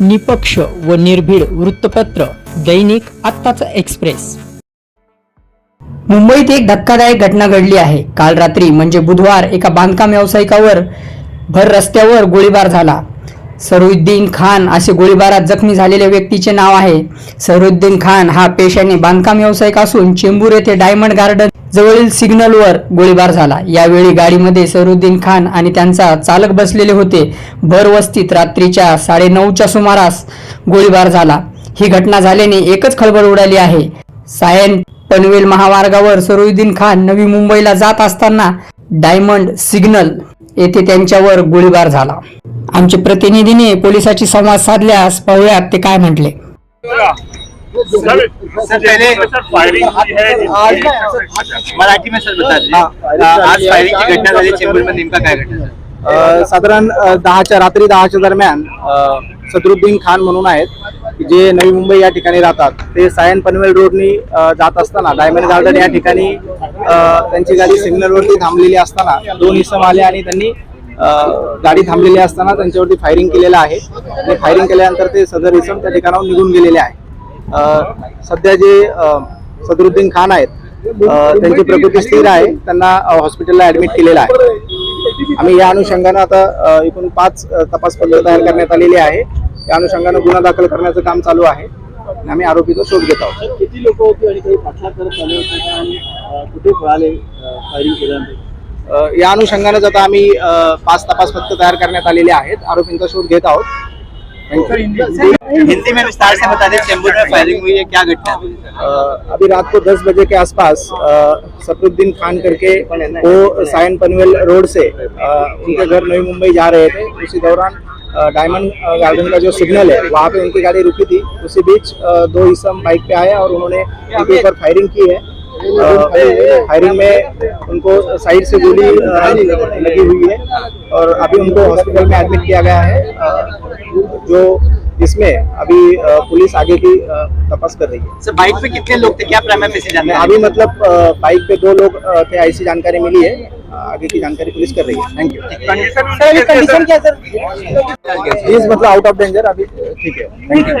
निपक्ष व निर्भीड वृत्तपत्र दैनिक आत्ताचा एक्सप्रेस. मुंबईत एक धक्कादायक घटना घडली आहे. काल रात्री म्हणजे बुधवार एका बांधकाम व्यावसायिकावर भर रस्त्यावर गोळीबार झाला. सरुद्दीन खान असे गोळीबारात जखमी झालेल्या व्यक्तीचे नाव आहे. सरुद्दीन खान हा पेशाने बांधकाम व्यावसायिक असून चेंबूर येथे डायमंड गार्डन जवळील सिग्नलवर गोळीबार झाला. यावेळी गाडीमध्ये सरुद्दीन खान आणि त्यांचा चालक बसलेले होते. भर वस्तीत रात्रीच्या साडेनऊच्या सुमारास गोळीबार झाला. ही घटना झाल्याने एकच खळबळ उडाली आहे. सायन पनवेल महामार्गावर सरुद्दीन खान नवी मुंबईला जात असताना डायमंड सिग्नल येथे त्यांच्यावर गोळीबार झाला. आमच्या प्रतिनिधीने पोलिसाची संवाद साधल्यास पाहुयात ते काय म्हटले. सर पहले मराठी में सर बता दीजिए। आज फायरिंग की घटना झाली नेमका काय अ, साधारण दहाच्या रात्री दहाच्या दरम्यान सदरुद्दीन खान म्हणून आहेत जे नवी मुंबई या ठिकाणी राहतात ते सायन पनवेल रोडनी जात असताना डायमंड गार्डन या ठिकाणी त्यांची गाडी सिग्नलवरती थांबलेली असताना दोन इसम आले आणि त्यांनी गाडी थांबलेली असताना त्यांच्यावरती फायरिंग केलेलं आहे. आणि फायरिंग केल्यानंतर ते सदर इसम त्या ठिकाणाहून निघून गेलेले आहे. सध्या जे सदरुद्दीन खान आहेत त्यांची प्रकृती स्थिर आहे त्यांना हॉस्पिटलला ऍडमिट केलेलं आहे. आम्ही या अनुषंगानं आता एकूण पाच तपास पत्र तयार करण्यात आलेली आहे. त्या अनुषंगानं गुन्हा दाखल करण्याचं काम चालू आहे. आणि आम्ही आरोपीचा शोध घेत आहोत. किती लोक होती आणि काही पाठलाग करत आले होते का? आणि अं, कुठे पळाले फायरिंग केल्यानंतर? अ, या अनुषंगानंच आता आम्ही पाच तपास पत्र तयार करण्यात आलेले आहेत. आरोपींचा शोध घेत आहोत. हिंदी में विस्तार से बता दें चेंबूर में फायरिंग हुई है क्या घटना अभी रात को 10 बजे के आसपास सफरुद्दीन खान करके वो सायन पनवेल रोड से उनके घर नई मुंबई जा रहे थे। उसी दौरान डायमंड गार्डन का जो सिग्नल है वहाँ पे उनकी गाड़ी रुकी थी। उसी बीच दो इसम बाइक पे आए और उन्होंने उनके ऊपर फायरिंग की है। फायरिंग में उनको साइड से गोली लगी हुई है और अभी उनको हॉस्पिटल में एडमिट किया गया है। जो इसमें अभी पुलिस आगे की तपास कर रही है। सर बाइक पे कितने लोग थे? क्या प्राइमरी में से अभी मतलब बाइक पे दो लोग थे ऐसी जानकारी मिली है। आगे की जानकारी पुलिस कर रही है। थैंक यू कंडीशन प्लीज़ मतलब आउट ऑफ़ डेंजर अभी। ठीक है। Thank you